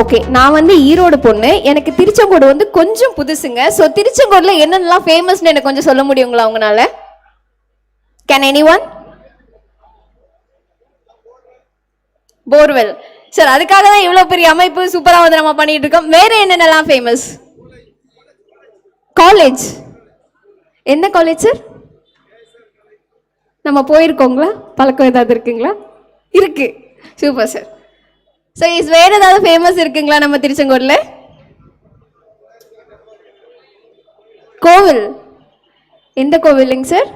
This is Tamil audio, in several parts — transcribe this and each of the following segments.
ஓகே நான் வந்து ஈரோடு பொண்ணு. எனக்கு திருச்செங்கோடு வந்து கொஞ்சம் புதுசுங்க. ஸோ திருச்செங்கோடுல என்னென்னலாம் ஃபேமஸ்னு எனக்கு கொஞ்சம் சொல்ல முடியுங்களா உங்களால? Can anyone borewell sir அதுக்காக தான் இவ்வளோ பெரிய அமைப்பு சூப்பராக வந்து நம்ம பண்ணிட்டு இருக்கோம். வேற என்னென்னலாம் ஃபேமஸ் காலேஜ் என்ன காலேஜ் சார் நம்ம போயிருக்கோங்களா? பழக்கம் ஏதாவது இருக்குங்களா? இருக்கு. சூப்பர் சார் ஸோ இஸ் வேற ஏதாவது ஃபேமஸ் இருக்குங்களா நம்ம திருச்செங்கோடில் கோவில். எந்த கோவிலுங்க சார்?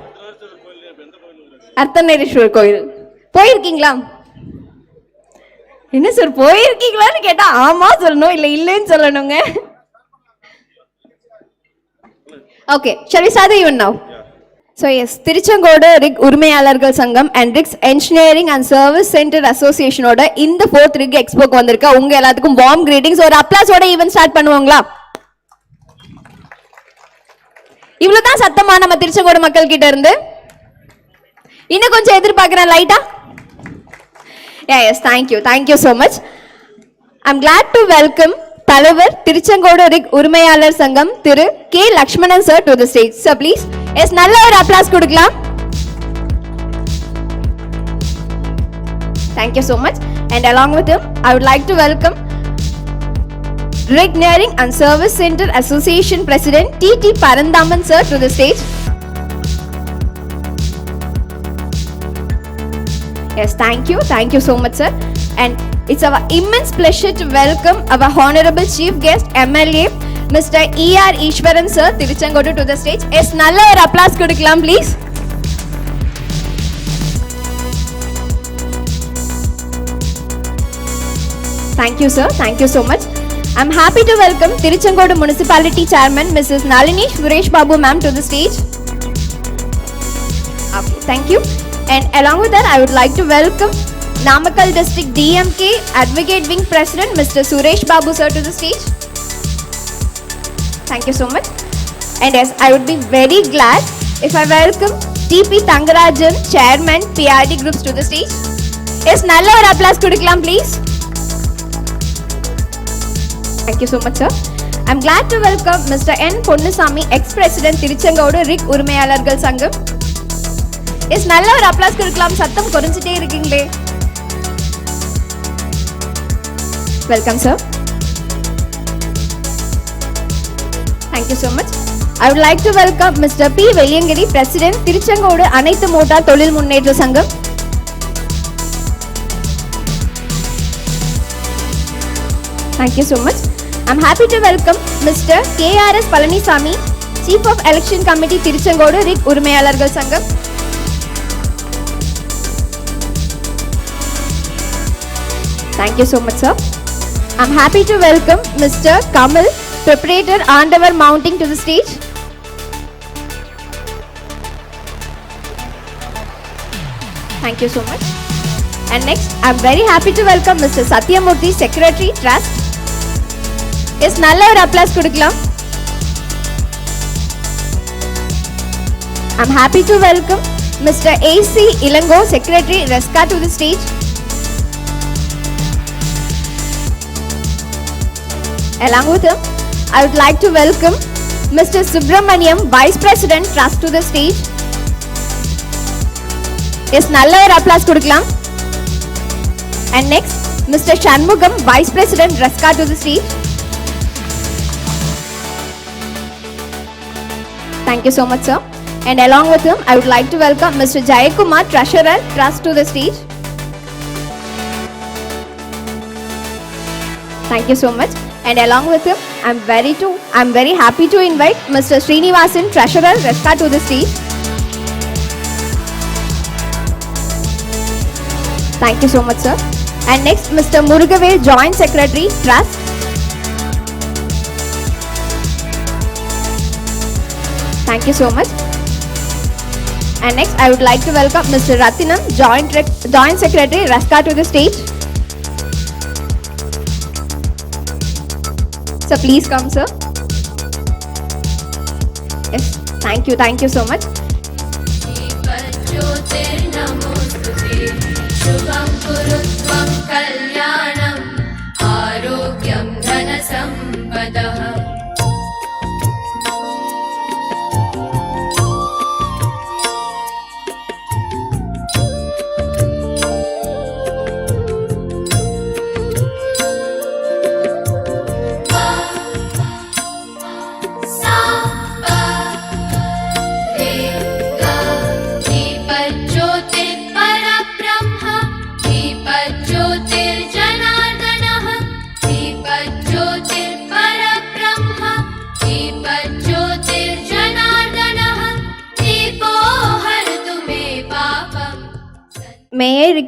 அர்த்தநேரீஸ்வரர் கோவில். போயிருக்கீங்களா? என்ன சார் போயிருக்கீங்களான்னு கேட்டா ஆமா சொல்லணும் இல்ல இல்லைன்னு சொல்லணுங்க. Okay shall we start even now so yes Tiruchengode rig உரிமையாளர்கள் சங்கம் and rigs engineering and service centre அசோசியேஷனோட இந்த ஃபோர்த் ரிக் எக்ஸ்போக்கு வந்திருக்க உங்க எல்லாத்துக்கும் வார்ம் கிரீட்டிங்ஸ் ஒரு அப்ளாஸோட ஈவென்ட் ஸ்டார்ட் பண்ணுவாங்களா? இவ்வளவுதான் சத்தமா நம்ம திருச்செங்கோடு மக்கள் கிட்ட இருந்து? இன்னும் கொஞ்சம் எதிர்பார்க்குறேன் லைட்டா yes thank you thank you so much I'm glad to welcome தலைவர் திருச்செங்கோடு ரிக் உரிமையாளர் சங்கம் Thiru K Lakshmanan sir to the stage sir please S நல்ல ஒரு அப்ளாஸ் கொடுக்கலாம் thank you so much and along with him I would like to welcome engineering and service centre association president T T Paranthaman sir to the stage Yes, thank you. Thank you so much, sir. And it's our immense pleasure to welcome our honorable chief guest, MLA, Mr. E.R. Ishwaran, sir, Tiruchengodu to the stage. Yes, நல்ல ஒரு applause கொடுக்கலாம், please. Thank you, sir. Thank you so much. I'm happy to welcome Tiruchengodu Municipality Chairman, Mrs. Nalini Suresh Babu, ma'am, to the stage. Okay, thank you. And along with that, I would like to welcome Namakkal District DMK Advocate Wing President, Mr. Suresh Babu, thank you so much and yes I would be very glad if I welcome TP Thangarajan, Chairman, PRD Groups to the stage. Yes நல்ல ஒரு அப்ளாஸ் கொடுக்கலாம் please thank you so much sir I'm glad to welcome mister N Ponnusamy ex president Tiruchengode rig உரிமையாளர்கள் சங்கம் எஸ் நல்ல ஒரு அப்ளாஸ் கொடுக்கலாம் சத்தம் குறைஞ்சிட்டே இருக்கீங்களே welcome sir thank you so much I would like to welcome mister P Velliangiri president Tiruchengode அனைத்து மோட்டார் தொழில் முன்னேற்ற சங்கம் thank you so much I'm happy to welcome mister KRS Palanisamy chief of election committee Tiruchengode rig உரிமையாளர்கள் சங்கம் thank you so much sir I'm happy to welcome mister Kamal Preparator Andavar Mounting to the stage. Thank you so much. And next, I'm very happy to welcome Mr. Satyamurthy, Secretary, Trust. Yes, நல்ல ஒரு அப்ளாஸ் கொடுக்கலாம். I'm happy to welcome Mr. A.C. Ilango, Secretary, Resca to the stage. Along with him, I would like to welcome Mr. Subramaniam, Vice President, Trust to the stage. Yes, நல்ல ஒரு அப்ளாஸ் கொடுக்கலாம். And next, Mr. Shanmugam, Vice President, Resca to the stage. Thank you so much, sir. And along with him, I would like to welcome Mr. Jayakumar, Treasurer, Trust to the stage. Thank you so much. And along with him, I'm very to I'm very happy to invite Mr. Srinivasan, Treasurer, Resca to the stage. Thank you so much, sir. And next, Mr. Murugavel, Joint Secretary, Trust. Thank you so much. And next, I would like to welcome Mr. Ratinam, Joint, Joint Secretary, Resca to the stage. So please come, sir. Yes, thank you, thank you so much. ज्योतिर्नमोस्तुते शुभं कुरु त्वं कल्याणम् आरोग्यं जनार्दनः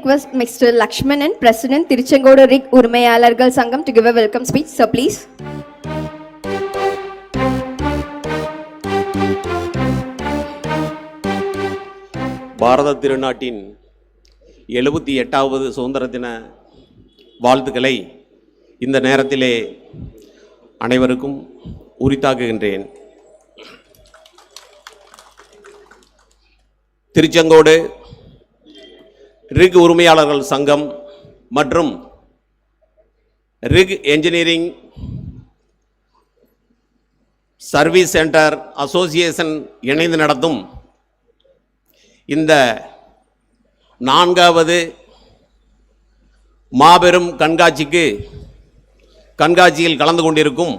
Request Mr. Lakshmanan, President, Tiruchengodu Rig உரிமையாளர்கள் சங்கம் to give a welcome speech, sir, please. பாரத திருநாட்டின் எழுபத்தி எட்டாவது சுதந்திர தின வாழ்த்துக்களை இந்த நேரத்திலே அனைவருக்கும் உரித்தாக்குகின்றேன் திருச்செங்கோடு ரிக் உரிமையாளர்கள் சங்கம் மற்றும் rig engineering service centre association இணைந்து நடத்தும் இந்த நான்காவது மாபெரும் கண்காட்சிக்கு கண்காட்சியில் கலந்து கொண்டிருக்கும்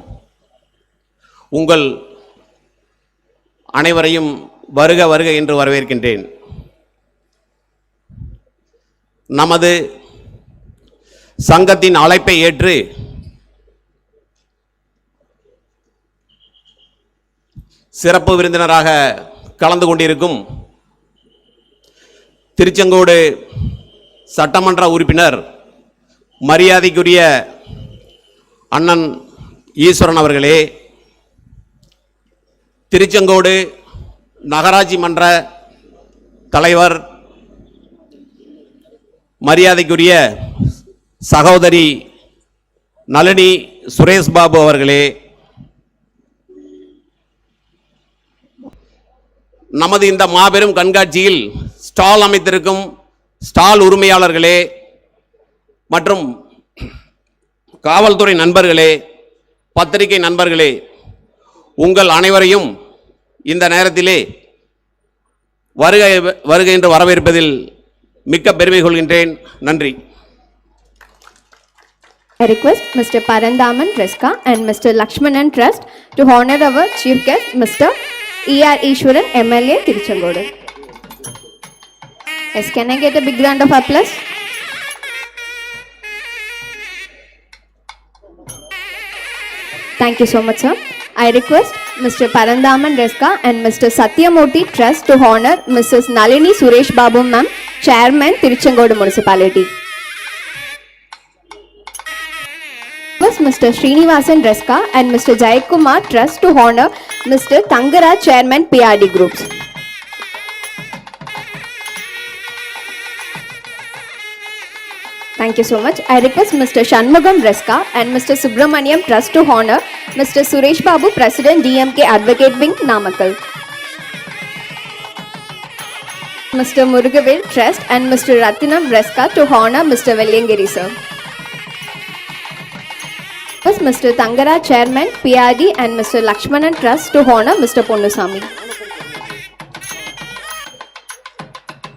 உங்கள் அனைவரையும் வருக வருக என்று வரவேற்கின்றேன். நமது சங்கத்தின் அழைப்பை ஏற்று சிறப்பு விருந்தினராக கலந்து கொண்டிருக்கும் திருச்செங்கோடு சட்டமன்ற உறுப்பினர் மரியாதைக்குரிய அண்ணன் ஈஸ்வரன் அவர்களே திருச்செங்கோடு நகராட்சி மன்ற தலைவர் மரியாதைக்குரிய சகோதரி நளினி சுரேஷ் பாபு அவர்களே நமது இந்த மாபெரும் கண்காட்சியில் ஸ்டால் அமைத்திருக்கும் ஸ்டால் உரிமையாளர்களே மற்றும் காவல்துறை நண்பர்களே பத்திரிகை நண்பர்களே உங்கள் அனைவரையும் இந்த நேரத்திலே வருகை வருகை என்று வரவேற்பதில் மிக்க பெருமை கொள்கின்றேன் நன்றி I request Mr. Parandaman Reska and Mr. Lakshmanan Trust to honor our chief guest, Mr. E.R. Ishwaran, MLA, Tiruchengodu. Yes, can I get a big round of applause? Thank you so much, sir. I request Mr. Parandaman Reska and Mr. Satyamurthy Trust to honor Mrs. Nalini Suresh Babu, ma'am, Chairman, Tiruchengodu Municipality. was Mr. Srinivasan Reska and Mr. Jayakumar Trust to honor Mr. Tangara Chairman PRD Groups. Thank you so much. I request Mr. Shanmugam Reska and Mr. Subramaniam Trust to honor Mr. Suresh Babu, President DMK Advocate Wing, Namakkal. Mr. Murugavel Trust and Mr. Ratinam Reska to honor Mr. Vellingiri sir. was Mr. Tangara Chairman, PRD and Mr. Lakshmanan Trust to honor Mr. Ponnusamy.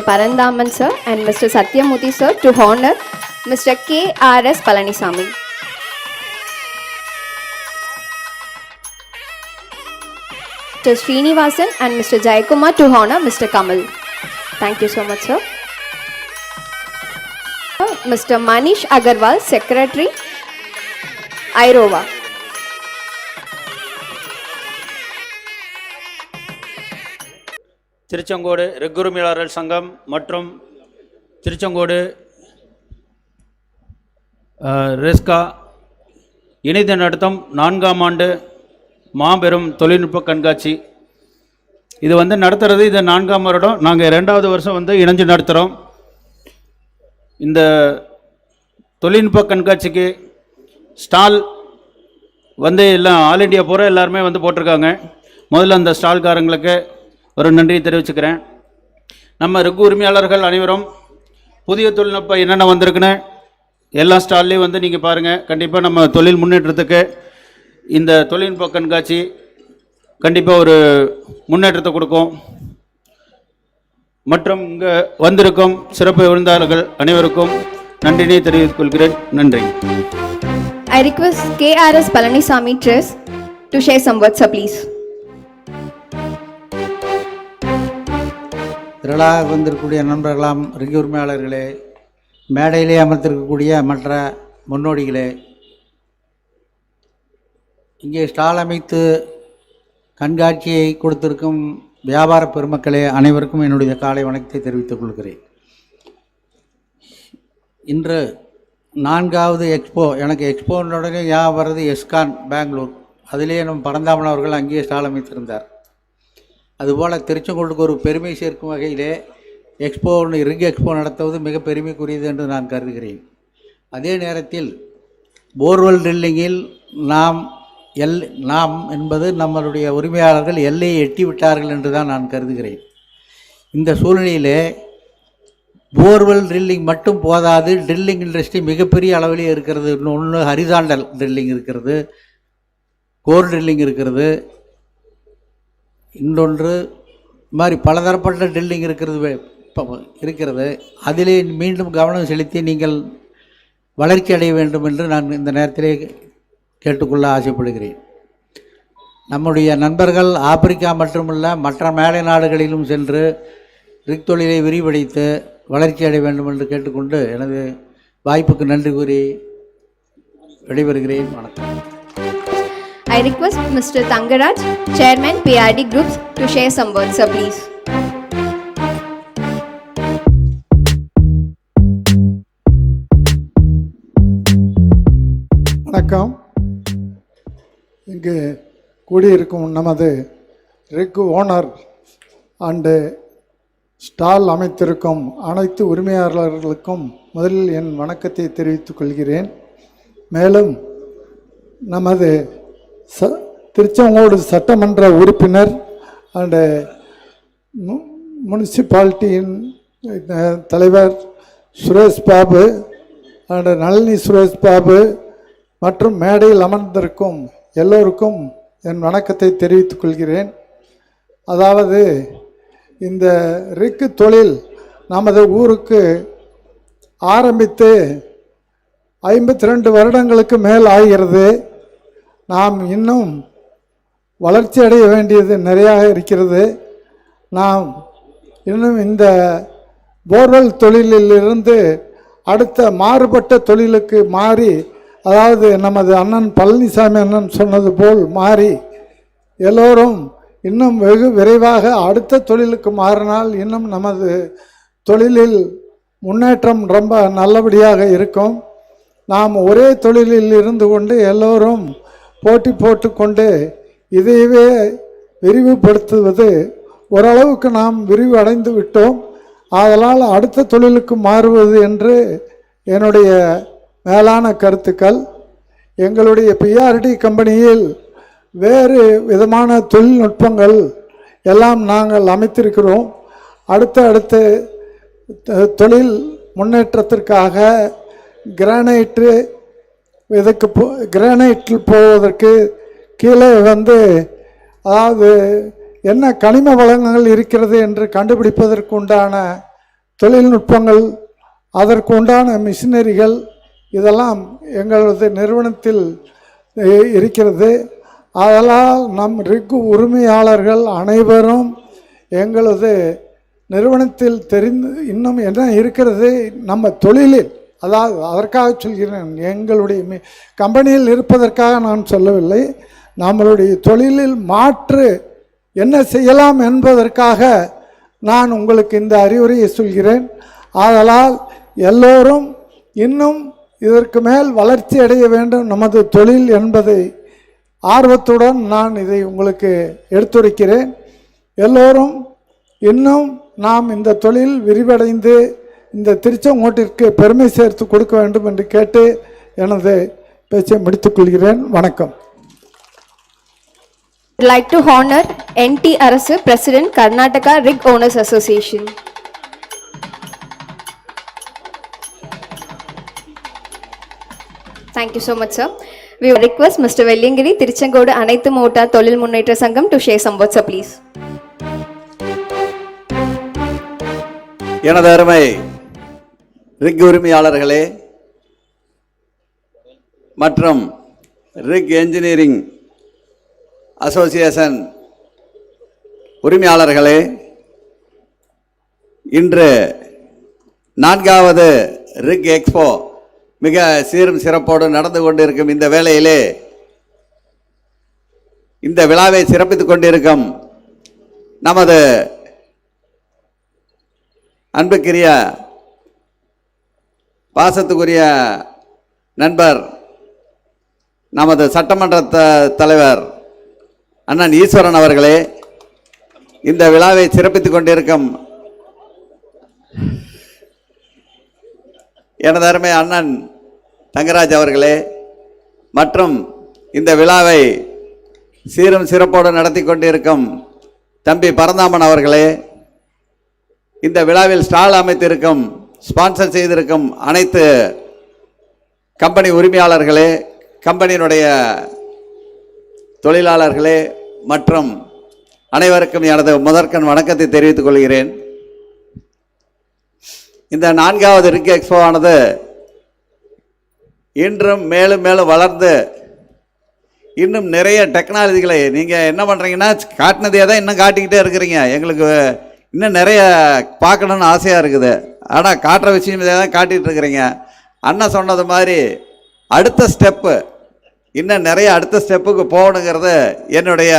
Parandaman sir and Mr. Satyamurthy sir to honor Mr. K.R.S. Palanisamy. Mr. Srinivasan and Mr. Jayakumar to honor Mr. Kamal. Thank you so much sir mister Manish Agarwal secretary IROA Tiruchengode ரெக்குரிமையாளர்கள் சங்கம் மற்றும் திருச்செங்கோடு ரெஸ்கா இணைந்து நடத்தும் நான்காம் ஆண்டு மாபெரும் தொழில்நுட்ப கண்காட்சி இது வந்து நடத்துறது இது நான்காம் வருடம். நாங்கள் ரெண்டாவது வருஷம் வந்து இணைஞ்சு நடத்துகிறோம் இந்த தொழில்நுட்ப கண்காட்சிக்கு ஸ்டால் வந்து எல்லாம் ஆல் இண்டியா பூரா எல்லாருமே வந்து போட்டிருக்காங்க. முதல்ல அந்த ஸ்டால்காரங்களுக்கு ஒரு நன்றியை தெரிவிச்சுக்கிறேன். நம்ம ரிக்கு உரிமையாளர்கள் அனைவரும் புதிய தொழில்நுட்பம் என்னென்ன வந்திருக்குன்னு எல்லா ஸ்டால்லையும் வந்து நீங்கள் பாருங்கள் கண்டிப்பாக நம்ம தொழில் முன்னேற்றத்துக்கு இந்த தொழில்நுட்ப கண்காட்சி கண்டிப்பாக ஒரு முன்னேற்றத்தை கொடுக்கும். மற்றும் இங்கே வந்திருக்கும் சிறப்பு விருந்தாளர்கள் அனைவருக்கும் நன்றினை தெரிவித்துக் கொள்கிறேன். நன்றி. I request KRS Palanisamy Trust to share some words, sir, please. திரளாக வந்திருக்கக்கூடிய நண்பர்களாம் ரிங்கி உரிமையாளர்களே மேடையிலே அமர்ந்திருக்கக்கூடிய மற்ற முன்னோடிகளே இங்கே ஸ்டால் அமைத்து கண்காட்சியை கொடுத்திருக்கும் வியாபார பெருமக்களே அனைவருக்கும் என்னுடைய காலை வணக்கத்தை தெரிவித்துக் கொள்கிறேன். இன்று நான்காவது எக்ஸ்போ எனக்கு எக்ஸ்போனுடனே ஞாபகம் வர்றது எஸ்கான் பெங்களூர். அதிலே நம் பரந்தாமன் அவர்கள் அங்கேயே ஸ்டால் அமைத்திருந்தார். அதுபோல் திருச்செங்கோட்டுக்கு ஒரு பெருமை சேர்க்கும் வகையிலே எக்ஸ்போ ஒன்று இறுங்கி எக்ஸ்போ நடத்துவது மிக பெருமைக்குரியது என்று நான் கருதுகிறேன். அதே நேரத்தில் போர்வெல் ட்ரில்லிங்கில் நாம் எல் நாம் என்பது நம்மளுடைய உரிமையாளர்கள் எல்லையை எட்டி விட்டார்கள் என்று தான் நான் கருதுகிறேன். இந்த சூழ்நிலையிலே போர்வெல் ட்ரில்லிங் மட்டும் போதாது ட்ரில்லிங் இண்டஸ்ட்ரி மிகப்பெரிய அளவிலே இருக்கிறது. இன்னொன்று ஹரிசாண்டல் ட்ரில்லிங் இருக்கிறது கோர் ட்ரில்லிங் இருக்கிறது இன்னொன்று இது மாதிரி பலதரப்பட்ட ட்ரில்லிங் இருக்கிறது இருக்கிறது. அதிலே மீண்டும் கவனம் செலுத்தி நீங்கள் வளர்ச்சி அடைய வேண்டும் என்று நான் இந்த நேரத்திலே கேட்டுக்கொள்ள ஆசைப்படுகிறேன் நம்முடைய நண்பர்கள் ஆப்பிரிக்கா மட்டுமல்ல மற்ற மேலை நாடுகளிலும் சென்று ரிக் தொழிலை விரிவடைத்து வளர்ச்சி அடைய வேண்டும் என்று கேட்டுக்கொண்டு எனது வாய்ப்புக்கு நன்றி கூறி விடைபெறுகிறேன் வணக்கம் I request Mr. Tangaraj, Chairman PRD Groups, to share some words, sir, please. வணக்கம் இங்கு கூடியிருக்கும் நமது ரிக் ஓனர் அண்டு ஸ்டால் அமைத்திருக்கும் அனைத்து உரிமையாளர்களுக்கும் முதலில் என் வணக்கத்தை தெரிவித்துக் கொள்கிறேன். மேலும் நமது ச திருச்செங்கோடு சட்டமன்ற உறுப்பினர் அண்டு முனிசிபாலிட்டியின் தலைவர் சுரேஷ் பாபு அண்டு நளினி சுரேஷ் பாபு மற்றும் மேடையில் அமர்ந்திருக்கும் எல்லோருக்கும் என் வணக்கத்தை தெரிவித்துக் கொள்கிறேன். அதாவது இந்த ரிக்கு தொழில் நமது ஊருக்கு ஆரம்பித்து ஐம்பத்தி ரெண்டு வருடங்களுக்கு மேல் ஆகிறது. நாம் இன்னும் வளர்ச்சி அடைய வேண்டியது நிறையாக இருக்கிறது. நாம் இன்னும் இந்த போர்வெல் தொழிலிலிருந்து அடுத்த மாறுபட்ட தொழிலுக்கு மாறி அதாவது நமது அண்ணன் பழனிசாமி அண்ணன் சொன்னது போல் மாறி எல்லோரும் இன்னும் வெகு விரைவாக அடுத்த தொழிலுக்கு மாறினால் இன்னும் நமது தொழிலில் முன்னேற்றம் ரொம்ப நல்லபடியாக இருக்கும். நாம் ஒரே தொழிலில் இருந்து கொண்டு எல்லோரும் போட்டி போட்டுக்கொண்டு இதையவே விரிவுபடுத்துவது ஓரளவுக்கு நாம் விரிவடைந்து விட்டோம் ஆதலால் அடுத்த தொழிலுக்கு மாறுவது என்று என்னுடைய மேலான கருத்துக்கள் எங்களுடைய பிஆர்டி கம்பெனியில் வேறு விதமான தொழில்நுட்பங்கள் எல்லாம் நாங்கள் அமைத்திருக்கிறோம். அடுத்த அடுத்த தொழில் முன்னேற்றத்திற்காக கிரானைட்டு இதுக்கு போ கிரானைட்டில் போவதற்கு கீழே வந்து அதாவது என்ன கனிம வளங்கள் இருக்கிறது என்று கண்டுபிடிப்பதற்கு உண்டான தொழில்நுட்பங்கள் அதற்கு உண்டான மிஷினரிகள் இதெல்லாம் எங்களது நிறுவனத்தில் இருக்கிறது. அதனால் நம் ரிக்கு உரிமையாளர்கள் அனைவரும் எங்களது நிறுவனத்தில் தெரிந்து இன்னும் என்ன இருக்கிறது? நம்ம தொழிலில் அதாவது அதற்காக சொல்கிறேன் எங்களுடைய கம்பெனியில் இருப்பதற்காக நான் சொல்லவில்லை. நம்மளுடைய தொழிலில் மாற்று என்ன செய்யலாம் என்பதற்காக நான் உங்களுக்கு இந்த அறிவுரையை சொல்கிறேன். ஆதலால் எல்லோரும் இன்னும் இதற்கு மேல் வளர்ச்சி அடைய வேண்டும் நமது தொழில் என்பதை ஆர்வத்துடன் நான் இதை உங்களுக்கு எடுத்துரைக்கிறேன். எல்லோரும் இன்னும் நாம் இந்த தொழில் விரிவடைந்து இந்த திருச்செங்கோட்டிற்கு பெருமை சேர்த்து கொடுக்க வேண்டும் என்று கேட்டு எனது பேச்சை முடித்துக்கொள்கிறேன் வணக்கம். I'd like to honor NT Arasu, President, Karnataka Rig Owners Association. Thank you so much sir we request mister Velliangiri Tiruchengode அனைத்து மோட்டார் தொழில் முன்னேற்ற சங்கம் to share some words, please எனது அருமை ரிக் உரிமையாளர்களே மற்றும் ரிக் என்ஜினியரிங் அசோசியேஷன் உரிமையாளர்களே இன்று நான்காவது ரிக் எக்ஸ்போ மிக சீரும் சிறப்போடு நடந்து கொண்டிருக்கும் இந்த வேளையிலே இந்த விழாவை சிறப்பித்துக் கொண்டிருக்கும் நமது அன்புக்குரிய பாசத்துக்குரிய நண்பர் நமது சட்டமன்ற தலைவர் அண்ணன் ஈஸ்வரன் அவர்களே இந்த விழாவை சிறப்பித்துக் கொண்டிருக்கும் எனது அருமை அண்ணன் தங்கராஜ் அவர்களே மற்றும் இந்த விழாவை சீரும் சிறப்போடு நடத்தி கொண்டிருக்கும் தம்பி பரந்தாமன் அவர்களே இந்த விழாவில் ஸ்டால் அமைத்திருக்கும் ஸ்பான்சர் செய்திருக்கும் அனைத்து கம்பெனி உரிமையாளர்களே கம்பெனியினுடைய தொழிலாளர்களே மற்றும் அனைவருக்கும் எனது முதற்கண் வணக்கத்தை தெரிவித்துக் கொள்கிறேன். இந்த நான்காவது ரிக் எக்ஸ்போ ஆனது இன்றும் மேலும் மேலும் வளர்ந்து இன்னும் நிறைய டெக்னாலஜிகளை நீங்கள் என்ன பண்ணுறீங்கன்னா காட்டினதே தான் இன்னும் காட்டிக்கிட்டே இருக்கிறீங்க. எங்களுக்கு இன்னும் நிறைய பார்க்கணுன்னு ஆசையாக இருக்குது. ஆனால் காட்டுற விஷயம் இதை தான் காட்டிகிட்டு இருக்கிறீங்க. அண்ணன் சொன்னது மாதிரி அடுத்த ஸ்டெப்பு இன்னும் நிறைய அடுத்த ஸ்டெப்புக்கு போகணுங்கிறது என்னுடைய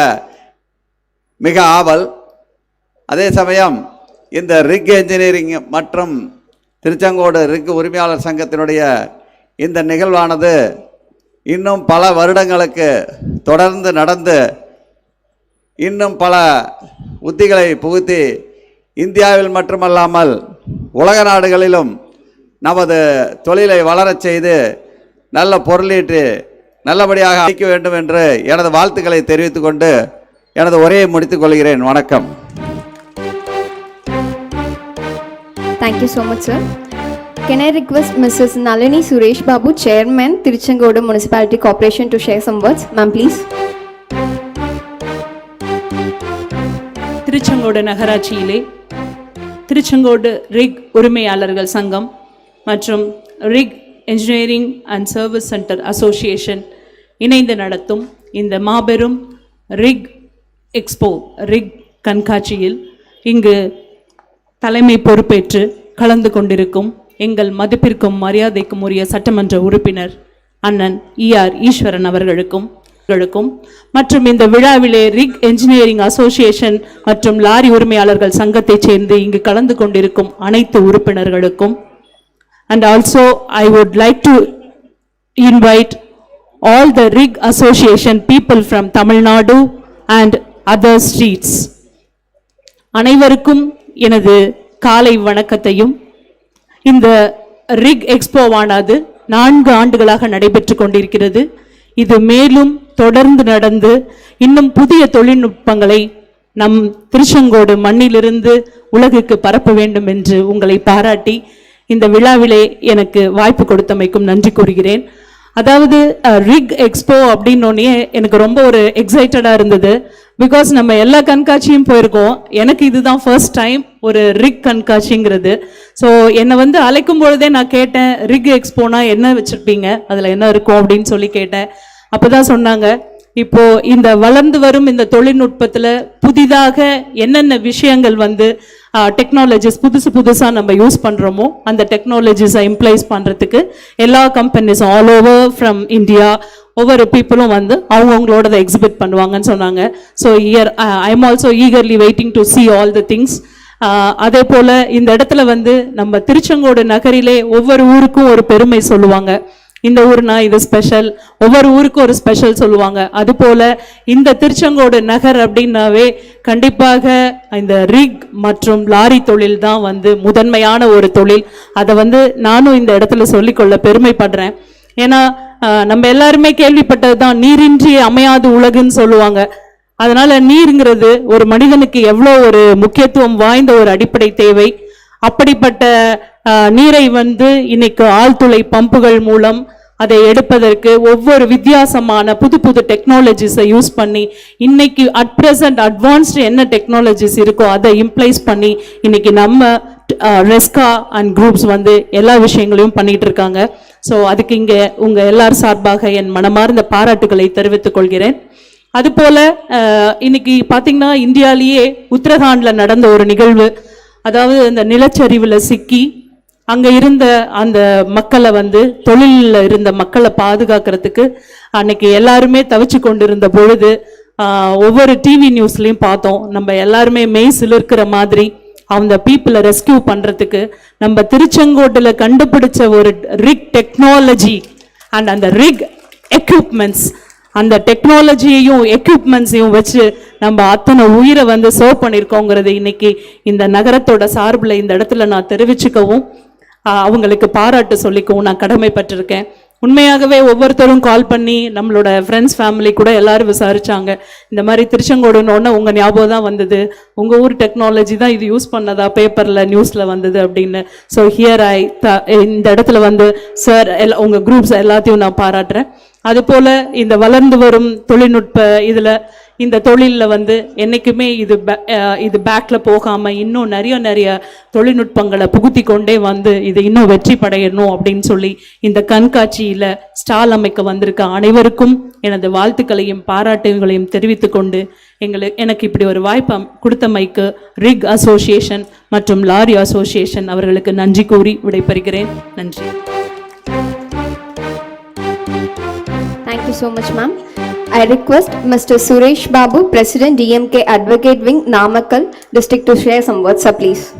மிக ஆவல். அதே சமயம் இந்த ரிக் என்ஜினியரிங் மற்றும் திருச்செங்கோடு ரிக்கு உரிமையாளர் சங்கத்தினுடைய இந்த நிகழ்வானது இன்னும் பல வருடங்களுக்கு தொடர்ந்து நடந்து இன்னும் பல உத்திகளை புகுத்தி இந்தியாவில் மட்டுமல்லாமல் உலக நாடுகளிலும் நமது தொழிலை வளரச் செய்து நல்ல பொருளீட்டு நல்லபடியாக அளிக்க வேண்டும் என்று எனது வாழ்த்துக்களை தெரிவித்துக்கொண்டு எனது உரையை முடித்துக் கொள்கிறேன். வணக்கம். Thank you so much sir can I request Mrs. Nalini Suresh Babu chairman Tiruchengode municipality Corporation, to share some words? Ma'am, please Tiruchengode நகராட்சியிலே Tiruchengode rig உரிமையாளர்கள் சங்கம் மற்றும் rig engineering and service centre association இணைந்து நடத்தும் இந்த மாபெரும் ரிக் எக்ஸ்போ ரிக் கண்காட்சியில் இங்கு தலைமை பொறுப்பேற்று கலந்து கொண்டிருக்கும் எங்கள் மதிப்பிற்கும் மரியாதைக்கும் உரிய சட்டமன்ற உறுப்பினர் அண்ணன் இஆர் ஈஸ்வரன் அவர்களுக்கும் மற்றும் இந்த விழாவிலே ரிக் என்ஜினியரிங் அசோசியேஷன் மற்றும் லாரி உரிமையாளர்கள் சங்கத்தைச் சேர்ந்து இங்கு கலந்து கொண்டிருக்கும் அனைத்து உறுப்பினர்களுக்கும் and also I would like to invite all the rig association people from Tamil Nadu and other streets அனைவருக்கும் எனது காலை வணக்கத்தையும் இந்த ரிக் எக்ஸ்போவானது நான்கு ஆண்டுகளாக நடைபெற்று கொண்டிருக்கிறது. இது மேலும் தொடர்ந்து நடந்து இன்னும் புதிய தொழில்நுட்பங்களை நம் திருச்செங்கோடு மண்ணிலிருந்து உலகுக்கு பரப்ப வேண்டும் என்று உங்களை பாராட்டி இந்த விழாவிலே எனக்கு வாய்ப்பு கொடுத்தமைக்கும் நன்றி கூறுகிறேன். அதாவது ரிக் எக்ஸ்போ அப்படின்னோடனே எனக்கு ரொம்ப ஒரு எக்ஸைட்டடாக இருந்தது. பிகாஸ் நம்ம எல்லா கண்காட்சியும் போயிருக்கோம். எனக்கு இதுதான் ஃபர்ஸ்ட் டைம் ஒரு ரிக் கண்காட்சிங்கிறது. ஸோ என்னை வந்து அழைக்கும் பொழுதே நான் கேட்டேன் ரிக் எக்ஸ்போனா என்ன வச்சுருப்பீங்க? அதில் என்ன இருக்கும்? அப்படின்னு சொல்லி கேட்டேன். அப்போ தான் சொன்னாங்க இப்போ இந்த வளர்ந்து வரும் இந்த தொழில்நுட்பத்தில் புதிதாக என்னென்ன விஷயங்கள் வந்து டெக்னாலஜிஸ் புதுசு புதுசாக நம்ம யூஸ் பண்ணுறோமோ அந்த டெக்னாலஜிஸை இம்ப்ளைஸ் பண்ணுறதுக்கு எல்லா கம்பெனிஸும் ஆல் ஓவர் ஃப்ரம் இந்தியா ஒவ்வொரு பீப்புளும் வந்து அவங்கவுங்களோட எக்ஸிபிட் பண்ணுவாங்கன்னு சொன்னாங்க. So year I am also eagerly waiting to see all the things அதே போல் இந்த இடத்துல வந்து நம்ம திருச்செங்கோடு நகரிலே ஒவ்வொரு ஊருக்கும் ஒரு பெருமை சொல்லுவாங்க. இந்த ஊர்னா இது ஸ்பெஷல் ஒவ்வொரு ஊருக்கும் ஒரு ஸ்பெஷல் சொல்லுவாங்க. அதுபோல இந்த திருச்செங்கோடு நகர் அப்படின்னாவே கண்டிப்பாக இந்த ரிக் மற்றும் லாரி தொழில் தான் வந்து முதன்மையான ஒரு தொழில். அதை வந்து நானும் இந்த இடத்துல சொல்லிக்கொள்ள பெருமைப்படுறேன். ஏன்னா நம்ம எல்லாருமே கேள்விப்பட்டது தான் நீரின்றி அமையாது உலகுன்னு சொல்லுவாங்க. அதனால நீருங்கிறது ஒரு மனிதனுக்கு எவ்வளோ ஒரு முக்கியத்துவம் வாய்ந்த ஒரு அடிப்படை தேவை. அப்படிப்பட்ட நீரை வந்து இன்னைக்கு ஆழ்துளை பம்புகள் மூலம் அதை எடுப்பதற்கு ஒவ்வொரு வித்தியாசமான புது புது டெக்னாலஜிஸை யூஸ் பண்ணி இன்னைக்கு அட் ப்ரெசன்ட் அட்வான்ஸ்டு என்ன டெக்னாலஜிஸ் இருக்கோ அதை இம்ப்ளைஸ் பண்ணி இன்னைக்கு நம்ம ரெஸ்கா அண்ட் குரூப்ஸ் வந்து எல்லா விஷயங்களையும் பண்ணிட்டு இருக்காங்க. ஸோ அதுக்கு இங்கே உங்கள் எல்லார் சார்பாக என் மனமார்ந்த பாராட்டுகளை தெரிவித்துக் கொள்கிறேன். அதுபோல் இன்னைக்கு பார்த்தீங்கன்னா இந்தியாலேயே உத்தரகாண்டில் நடந்த ஒரு நிகழ்வு அதாவது இந்த நிலச்சரிவில் சிக்கி அங்கே இருந்த அந்த மக்களை வந்து தொழிலில் இருந்த மக்களை பாதுகாக்கிறதுக்கு அன்னைக்கு எல்லாருமே தவிச்சு கொண்டிருந்த பொழுது ஒவ்வொரு டிவி நியூஸ்லையும் பார்த்தோம். நம்ம எல்லாருமே மெய் சிலிருக்கிற மாதிரி அந்த பீப்புளை ரெஸ்கியூ பண்ணுறதுக்கு நம்ம திருச்செங்கோட்டில் கண்டுபிடிச்ச ஒரு ரிக் டெக்னாலஜி அண்ட் அந்த ரிக் எக்யூப்மெண்ட்ஸ் அந்த டெக்னாலஜியையும் எக்யூப்மெண்ட்ஸையும் வச்சு நம்ம அத்தனை உயிரை வந்து சர்வ் பண்ணியிருக்கோங்கிறது இன்னைக்கு இந்த நகரத்தோட சார்பில் இந்த இடத்துல நான் தெரிவிச்சுக்கவும் அவங்களுக்கு பாராட்டு சொல்லிக்கவும் நான் கடமைப்பட்டிருக்கேன். உண்மையாகவே ஒவ்வொருத்தரும் கால் பண்ணி நம்மளோட ஃப்ரெண்ட்ஸ் ஃபேமிலி கூட எல்லாரும் விசாரிச்சாங்க. இந்த மாதிரி திருச்செங்கோடுன்னு உங்கள் ஞாபகம் தான் வந்தது. உங்கள் ஊர் டெக்னாலஜி தான் இது யூஸ் பண்ணதா? பேப்பரில் நியூஸில் வந்தது அப்படின்னு. ஸோ ஹியர் ஐ இந்த இடத்துல வந்து சார் எல்லா உங்கள் குரூப்ஸ் எல்லாத்தையும் நான் பாராட்டுறேன். அதுபோல் இந்த வளர்ந்து வரும் தொழில்நுட்ப இதில் இந்த தொழிலில் வந்து என்றைக்குமே இது பே- இது பேக்கில் போகாமல் இன்னும் நிறைய நிறைய தொழில்நுட்பங்களை புகுத்தி கொண்டே வந்து இது இன்னும் வெற்றி படையணும் அப்படின்னு சொல்லி இந்த கண்காட்சியில் ஸ்டால் அமைக்க வந்திருக்க அனைவருக்கும் எனது வாழ்த்துக்களையும் பாராட்டுகளையும் தெரிவித்துக்கொண்டு எங்களுக்கு எனக்கு இப்படி ஒரு வாய்ப்பு கொடுத்தமைக்கு ரிக் அசோசியேஷன் மற்றும் லாரி அசோசியேஷன் அவர்களுக்கு நன்றி கூறி விடைபெறுகிறேன் நன்றி thank you so much ma'am. I request Mr. Suresh Babu, President DMK Advocate Wing, Namakkal District to share some words, sir, please.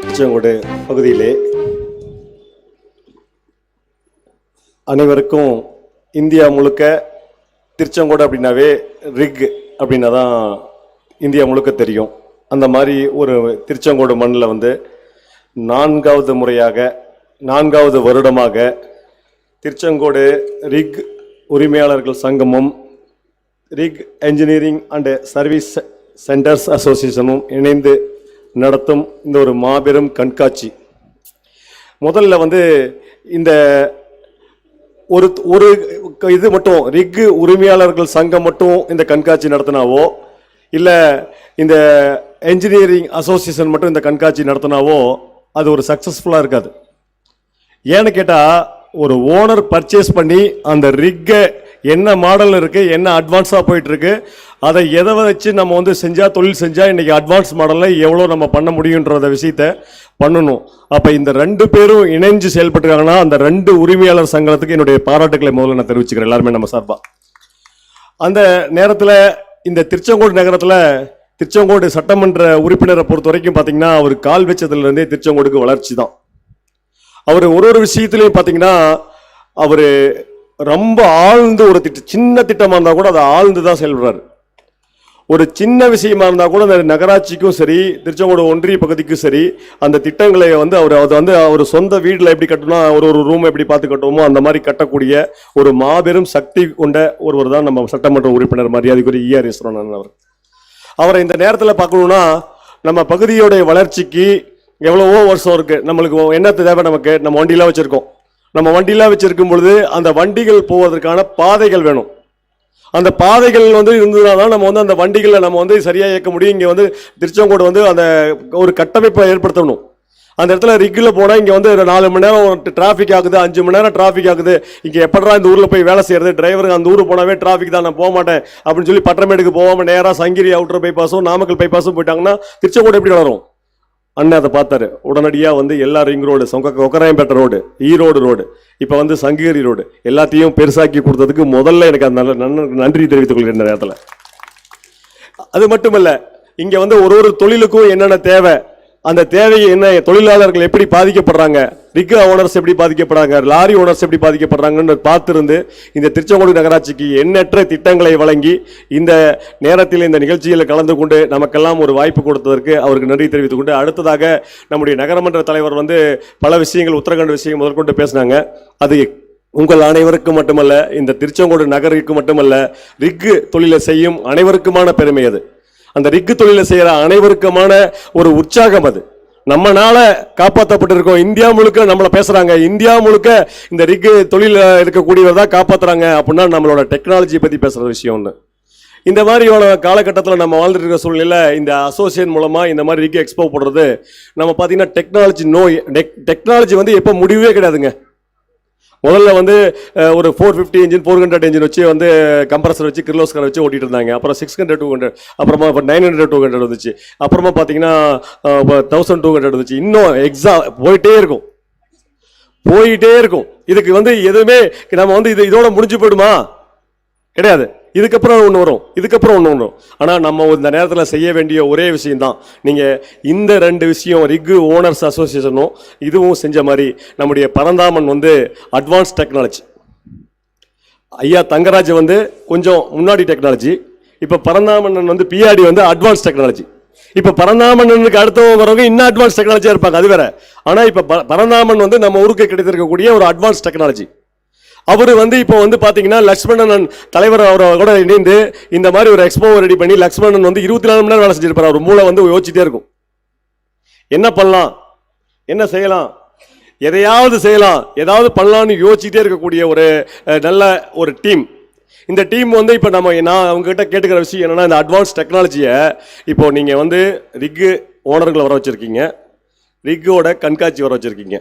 Tiruchengode பகுதியிலே அனைவருக்கும் இந்தியா முழுக்க திருச்செங்கோடு அப்படின்னாவே ரிக் அப்படின்னா தான் இந்தியா முழுக்க தெரியும் அந்த மாதிரி ஒரு திருச்செங்கோடு மண்ணில் வந்து நான்காவது முறையாக நான்காவது வருடமாக திருச்செங்கோடு ரிக் உரிமையாளர்கள் சங்கமும் rig engineering and service centres அசோசியேஷனும் இணைந்து நடத்தும் இந்த ஒரு மாபெரும் கண்காட்சி. முதல்ல வந்து இந்த ஒரு ஒரு இது மட்டும் ரிக் உரிமையாளர்கள் சங்கம் மட்டும் இந்த கண்காட்சி நடத்தினாவோ இல்லை இந்த என்ஜினியரிங் அசோசியேஷன் மட்டும் இந்த கண்காட்சி நடத்தினாவோ அது ஒரு சக்ஸஸ்ஃபுல்லாக இருக்காது. ஏன்னு கேட்டால் ஒரு ஓனர் பர்ச்சேஸ் பண்ணி அந்த ரிக்கை என்ன மாடல் இருக்குது என்ன அட்வான்ஸாக போயிட்டுருக்கு அதை எதை வச்சு நம்ம வந்து செஞ்சால் தொழில் செஞ்சால் இன்றைக்கி அட்வான்ஸ் மாடலில் எவ்வளோ நம்ம பண்ண முடியுன்றத விஷயத்த பண்ணணும். அப்போ இந்த ரெண்டு பேரும் இணைஞ்சு செயல்பட்டுருக்காங்கன்னா அந்த ரெண்டு உரிமையாளர் சங்கத்துக்கு என்னுடைய பாராட்டுக்களை முதல்ல நான் தெரிவிச்சுக்கிறேன் எல்லாருமே நம்ம சார்பாக அந்த நேரத்தில் இந்த திருச்செங்கோடு நகரத்தில் திருச்செங்கோடு சட்டமன்ற உறுப்பினரை பொறுத்த வரைக்கும் பார்த்தீங்கன்னா அவர் கால் வச்சதுலேருந்தே திருச்செங்கோடுக்கு வளர்ச்சி தான். அவர் ஒரு ஒரு விஷயத்துலையும் பார்த்தீங்கன்னா அவர் ரொம்ப ஆழ்ந்து ஒரு திட்ட சின்ன திட்டமாக இருந்தால் கூட அதை ஆழ்ந்து தான் செயல்படுறாரு. ஒரு சின்ன விஷயமா இருந்தால் கூட அந்த நகராட்சிக்கும் சரி திருச்செங்கோடு ஒன்றிய பகுதிக்கும் சரி அந்த திட்டங்களை வந்து அவர் அது வந்து அவர் சொந்த வீட்டில் எப்படி கட்டணும் ஒரு ஒரு ரூம் எப்படி பார்த்து கட்டுவோமோ அந்த மாதிரி கட்டக்கூடிய ஒரு மாபெரும் சக்தி கொண்ட ஒருவர் தான் நம்ம சட்டமன்ற உறுப்பினர் மரியாதைக்குரிய ஈஆர் ஈஸ்வரன் அவர் அவரை இந்த நேரத்தில் பார்க்கணுன்னா நம்ம பகுதியோடைய வளர்ச்சிக்கு எவ்வளவோ வருஷம் இருக்கு? நம்மளுக்கு என்ன தேவை நமக்கு? நம்ம வண்டியெல்லாம் வச்சிருக்கோம். நம்ம வண்டியெல்லாம் வச்சிருக்கும் பொழுது அந்த வண்டிகள் போவதற்கான பாதைகள் வேணும். அந்த பாதைகள் வந்து இருந்ததுனா தான் நம்ம வந்து அந்த வண்டிகளை நம்ம வந்து சரியாக இயக்க முடியும். இங்கே வந்து திருச்செங்கோடு வந்து அந்த ஒரு கட்டமைப்பை ஏற்படுத்தணும். அந்த இடத்துல ரிக்கில் போனால் இங்கே வந்து நாலு மணி நேரம் டிராஃபிக் ஆகுது அஞ்சு மணி நேரம் டிராஃபிக் ஆகுது. இங்கே எப்படா இந்த ஊரில் போய் வேலை செய்யறது? டிரைவருக்கு அந்த ஊருக்கு போனாவே டிராஃபிக் தான் நான் போக மாட்டேன் அப்படின்னு சொல்லி பட்டமேடுக்கு போகாமல் நேராக சங்கிரி அவுட்டர் பைபாஸும் நாமக்கல் பைபாஸும் போயிட்டாங்கன்னா திருச்செங்கோடு எப்படி வளரும்? அண்ணன் அதை பார்த்தாரு. உடனடியாக வந்து எல்லா ரிங் ரோடு சொங்க கொக்கராயம்பேட்டை ரோடு ஈரோடு ரோடு இப்போ வந்து சங்ககிரி ரோடு எல்லாத்தையும் பெருசாக்கி கொடுத்ததுக்கு முதல்ல எனக்கு அந்த நல்ல நன்றி- நன்றி தெரிவித்துக் கொள்கிற நேரத்தில். அது மட்டுமல்ல இங்கே வந்து ஒரு ஒரு தொழிலுக்கும் என்னென்ன தேவை அந்த தேவையை என்ன தொழிலாளர்கள் எப்படி பாதிக்கப்படுறாங்க ரிக் ஓனர்ஸ் எப்படி பாதிக்கப்படுறாங்க? லாரி ஓனர்ஸ் எப்படி பாதிக்கப்படுறாங்கன்னு பார்த்திருந்து இந்த திருச்செங்கோடு நகராட்சிக்கு எண்ணற்ற திட்டங்களை வழங்கி இந்த நேரத்தில் இந்த நிகழ்ச்சியில் கலந்து கொண்டு நமக்கெல்லாம் ஒரு வாய்ப்பு கொடுத்ததற்கு அவருக்கு நன்றி தெரிவித்துக் கொண்டு அடுத்ததாக நம்முடைய நகரமன்ற தலைவர் வந்து பல விஷயங்கள் உத்தரகண்ட் விஷயங்கள் முதற்கொண்டு பேசினாங்க. அது உங்கள் அனைவருக்கும் மட்டுமல்ல இந்த திருச்செங்கோடு நகருக்கு மட்டுமல்ல ரிக்கு தொழிலை செய்யும் அனைவருக்குமான பெருமை அது. அந்த ரிக்கு தொழிலை செய்கிற அனைவருக்குமான ஒரு உற்சாகம் அது. நம்மனால காப்பாற்றப்பட்டிருக்கோம் இந்தியா முழுக்க நம்மளை பேசுறாங்க. இந்தியா முழுக்க இந்த ரிக் தொழில இருக்கக்கூடியவர் தான் காப்பாற்றுறாங்க அப்படின்னா நம்மளோட டெக்னாலஜி பத்தி பேசுற விஷயம் ஒன்று இந்த மாதிரியான காலகட்டத்தில் நம்ம வாழ்ந்துட்டு இருக்கிற சூழ்நிலையில் இந்த அசோசியேஷன் மூலமாக இந்த மாதிரி ரிக் எக்ஸ்போ போடுறது நம்ம பார்த்தீங்கன்னா டெக்னாலஜி நோய் டெக்னாலஜி வந்து எப்போ முடிவே கிடையாதுங்க. முதல்ல வந்து ஒரு four fifty engine four hundred engine வச்சு வந்து கம்ப்ரஸர் வச்சு கிர்லோஸ்கர் வச்சு ஓட்டிட்டு இருந்தாங்க அப்புறம் சிக்ஸ் ஹண்ட்ரட் டூ ஹண்ட்ரட் அப்புறமா இப்போ நைன் ஹண்ட்ரட் டூ ஹண்ட்ரட் வந்துச்சு. அப்புறமா பார்த்தீங்கன்னா தௌசண்ட் டூ ஹண்ட்ரட் வந்துச்சு. இன்னும் எக்ஸாம் போயிட்டே இருக்கும். போயிட்டே இருக்கும். இதுக்கு வந்து எதுவுமே நம்ம வந்து இது இதோட முடிஞ்சு போயிடுமா? கிடையாது. இதுக்கப்புறம் ஒன்று வரும். இதுக்கப்புறம் ஒன்று வரும். ஆனால் நம்ம இந்த நேரத்தில் செய்ய வேண்டிய ஒரே விஷயம் தான் நீங்கள் இந்த ரெண்டு விஷயம் ரிக்கு ஓனர்ஸ் அசோசியேஷனும் இதுவும் செஞ்ச மாதிரி நம்முடைய பரந்தாமன் வந்து அட்வான்ஸ் டெக்னாலஜி ஐயா தங்கராஜ் வந்து கொஞ்சம் முன்னாடி டெக்னாலஜி இப்போ பரந்தாமன் வந்து பிஆர்டி வந்து அட்வான்ஸ் டெக்னாலஜி இப்போ பரந்தாமன்னனுக்கு அடுத்தவங்க வரவங்க இன்னும் அட்வான்ஸ் டெக்னாலஜியாக இருப்பாங்க. அது வேற. ஆனால் இப்போ ப- பரந்தாமன் வந்து நம்ம ஊருக்கு கிடைத்திருக்கக்கூடிய ஒரு அட்வான்ஸ் டெக்னாலஜி அவர் வந்து இப்போ வந்து பார்த்தீங்கன்னா லக்ஷ்மணன் தலைவர் அவரோட இணைந்து இந்த மாதிரி ஒரு எக்ஸ்போவை ரெடி பண்ணி லக்ஷ்மணன் வந்து இருபத்தி நாலு மணி நேரம் வேலை செஞ்சிருப்பார். அவர் மூளை வந்து யோசிச்சுட்டே இருக்கும். என்ன பண்ணலாம்? என்ன செய்யலாம்? எதையாவது செய்யலாம். ஏதாவது பண்ணலாம்னு யோசிச்சுட்டே இருக்கக்கூடிய ஒரு நல்ல ஒரு டீம் இந்த டீம் வந்து இப்போ நம்ம நான் அவங்ககிட்ட கேட்டுக்கிற விஷயம் என்னென்னா இந்த அட்வான்ஸ் டெக்னாலஜியை இப்போ நீங்கள் வந்து ரிக்கு ஓனர்களை வர வச்சுருக்கீங்க. ரிக்கோட கண்காட்சி வர வச்சுருக்கீங்க.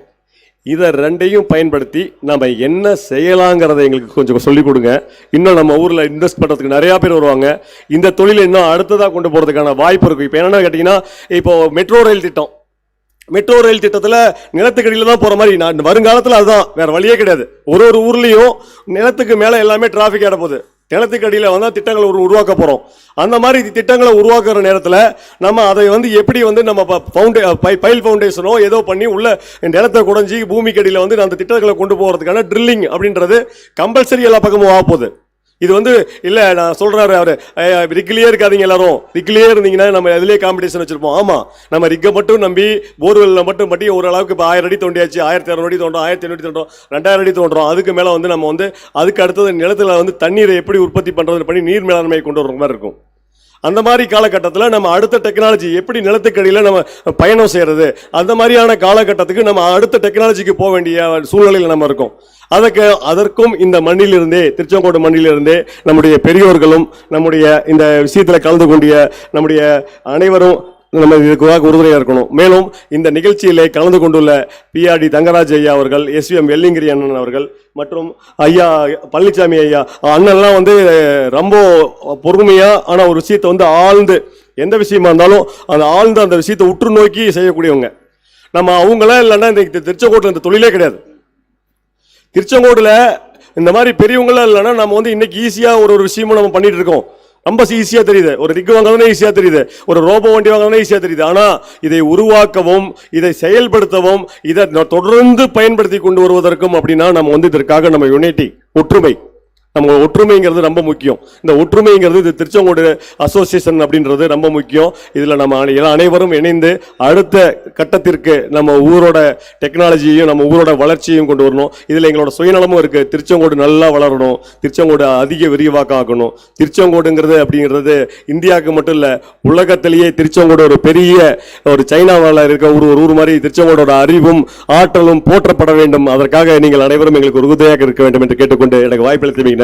இதை ரெண்டையும் பயன்படுத்தி நம்ம என்ன செய்யலாங்கிறத எங்களுக்கு கொஞ்சம் சொல்லிக் கொடுங்க. இன்னும் நம்ம ஊரில் இன்வெஸ்ட் பண்ணுறதுக்கு நிறையா பேர் வருவாங்க. இந்த தொழிலை இன்னும் அடுத்ததாக கொண்டு போகிறதுக்கான வாய்ப்பு இருக்குது இப்போ என்னென்னு கேட்டிங்கன்னா இப்போ மெட்ரோ ரயில் திட்டம். மெட்ரோ ரயில் திட்டத்தில் நிலத்துக்கடியில் தான் போகிற மாதிரி நான் வருங்காலத்தில் அதுதான் வேறு வழியே கிடையாது. ஒரு ஒரு ஊர்லேயும் நிலத்துக்கு மேலே எல்லாமே டிராஃபிக் ஆட போகுது. நிலத்துக்கு அடியில் வந்தால் திட்டங்களை ஒரு உருவாக்க போகிறோம் அந்த மாதிரி திட்டங்களை உருவாக்குற நேரத்தில் நம்ம அதை வந்து எப்படி வந்து நம்ம ஃபவுண்டே பைல் ஃபவுண்டேஷனோ ஏதோ பண்ணி உள்ள நிலத்தை குடஞ்சி பூமிக்கு அடியில் வந்து அந்த திட்டங்களை கொண்டு போகிறதுக்கான ட்ரில்லிங் அப்படின்றது கம்பல்சரி எல்லா பக்கமும் ஆக போகுது. இது வந்து இல்லை நான் சொல்கிறாரு அவர். ரிக்கிலேயே இருக்காதீங்க எல்லாரும். ரிக்கிலேயே இருந்தீங்கன்னா நம்ம அதிலே காம்படிஷன் வச்சுருப்போம். ஆமாம் நம்ம ரிக்கை மட்டும் நம்பி போர்வெல்லில் மட்டும் பட்டி ஓரளவுக்கு இப்போ ஆயிரம் அடி தோண்டியாச்சு ஆயிரத்தி இரநூறு அடி தோன்றோம் ஆயிரத்தி ஐநூறு தோன்றோம் ரெண்டாயிரம் அடி தோன்றோம். அதுக்கு மேலே வந்து நம்ம வந்து அதுக்கு அடுத்தது நிலத்தில் வந்து தண்ணீரை எப்படி உற்பத்தி பண்ணுறது பண்ணி நீர் மேலாண்மை கொண்டு வர மாதிரி இருக்கும். அந்த மாதிரி காலகட்டத்தில் நம்ம அடுத்த டெக்னாலஜி எப்படி நிலத்துக்கடியில் நம்ம பயணம் செய்கிறது அந்த மாதிரியான காலகட்டத்துக்கு நம்ம அடுத்த டெக்னாலஜிக்கு போக வேண்டிய சூழ்நிலையில் நம்ம இருக்கோம். அதற்கு அதற்கும் இந்த மண்ணிலிருந்தே திருச்செங்கோடு மண்ணிலிருந்தே நம்முடைய பெரியோர்களும் நம்முடைய இந்த விஷயத்தில் கலந்து கொண்டிய நம்முடைய அனைவரும் நம்ம இதுக்காக உறுதுணையாக இருக்கணும். மேலும் இந்த நிகழ்ச்சியிலே கலந்து கொண்டுள்ள பிஆர்டி தங்கராஜ் ஐயா அவர்கள் எஸ்விஎம் வெள்ளிங்கிரி அண்ணன் அவர்கள் மற்றும் ஐயா பழனிசாமி ஐயா. அண்ணன்லாம் வந்து ரொம்ப பொறுமையாக ஆனால் ஒரு விஷயத்தை வந்து ஆழ்ந்து எந்த விஷயமா இருந்தாலும் அந்த ஆழ்ந்து அந்த விஷயத்தை உற்று நோக்கி செய்யக்கூடியவங்க. நம்ம அவங்களாம் இல்லைன்னா இந்த திருச்செங்கோட்டில் இந்த தொழிலே கிடையாது. திருச்செங்கோட்டில் இந்த மாதிரி பெரியவங்களாம் இல்லைன்னா நம்ம வந்து இன்னைக்கு ஈஸியாக ஒரு ஒரு விஷயமும் நம்ம பண்ணிட்டு இருக்கோம். ரொம்ப ஈஸியாக தெரியுது. ஒரு ரிக் வாங்குறதுனே ஈஸியாக தெரியுது. ஒரு ரோபோ வண்டி வாங்குறதுனே ஈஸியாக தெரியுது. ஆனால் இதை உருவாக்கவும் இதை செயல்படுத்தவும் இதை தொடர்ந்து பயன்படுத்தி கொண்டு வருவதற்கும் அப்படின்னா நம்ம வந்து இதற்காக நம்ம யுனைட்டி ஒற்றுமை. நம்ம ஒற்றுமைங்கிறது ரொம்ப முக்கியம். இந்த ஒற்றுமைங்கிறது இது திருச்செங்கோடு அசோசியேஷன் அப்படின்றது ரொம்ப முக்கியம். இதில் நம்ம அனை- அனைவரும் இணைந்து அடுத்த கட்டத்திற்கு நம்ம ஊரோட டெக்னாலஜியையும் நம்ம ஊரோட வளர்ச்சியையும் கொண்டு வரணும். இதில் எங்களோட சுயநலமும் இருக்குது திருச்செங்கோடு நல்லா வளரணும். திருச்செங்கோடு அதிக விரிவாக்கம் ஆக்கணும் திருச்செங்கோடுங்கிறது அப்படிங்கிறது இந்தியாவுக்கு மட்டும் இல்லை உலகத்திலேயே திருச்செங்கோடு ஒரு பெரிய ஒரு சைனாவில் இருக்க ஒரு ஒரு ஊர் மாதிரி திருச்செங்கோடோட அறிவும் ஆற்றலும் போற்றப்பட வேண்டும். அதற்காக நீங்கள் அனைவரும் எங்களுக்கு ஒரு உறுதியாக இருக்க வேண்டும் என்று கேட்டுக்கொண்டு எனக்கு வாய்ப்பளித்தமைக்கு